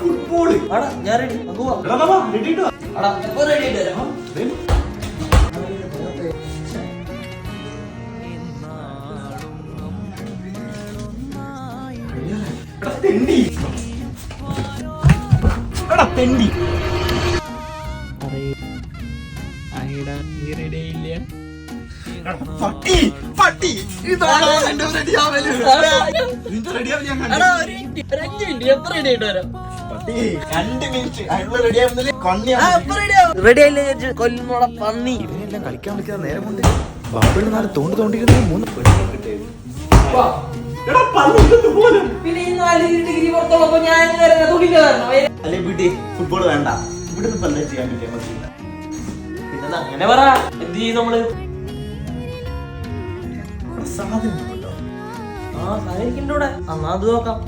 Football ഞാൻ ready നമുക്ക് പോവാം. റെഡി ഇട്ടോ എപ്പോ റെഡി ആയിട്ട് വരാം. എടാ തെണ്ടി. എടാ റെഡി എടാ, പട്ടി പട്ടി ഇതാണ് എന്റെ റെഡി ആവൽ നിന്റെ റെഡി ആവൽ ഞാൻ കണ്ടു. പട്ടി രണ്ട് മിനിറ്റ്. അതിനുള്ള റെഡി ആവുന്നില്ല? ആ കണ്ണിയാണ് എപ്പോ റെഡി ആവും. റെഡി ആയില്ല വിചാരിച്ച് കൊല്ലുന്നോടെ പന്നി. ഇവനെല്ലാം കളിക്കാൻ വിളിക്കാതെ നേരം കൊണ്ട് ബാബിൾ നാളെ തോണ്ടി തോണ്ടിക്കുന്ന മൂന്ന് പെണ്ണുങ്ങളെ കിട്ടിയത് പിന്നെ ഈ നാല് ഡിഗ്രി പുറത്തുള്ളപ്പോ ഞാൻ അല്ലെ വീട്ടിൽ ഫുട്ബോൾ വേണ്ട. ഇവിടെ നിന്ന് എന്താ ചെയ്യാൻ പറ്റിയ? പിന്നെ അങ്ങനെ പറ. എന്ത് ചെയ്യും നമ്മൾ? സാധനം ഉണ്ടോ? ആ സാധനം എന്നാ അത് നോക്കാം.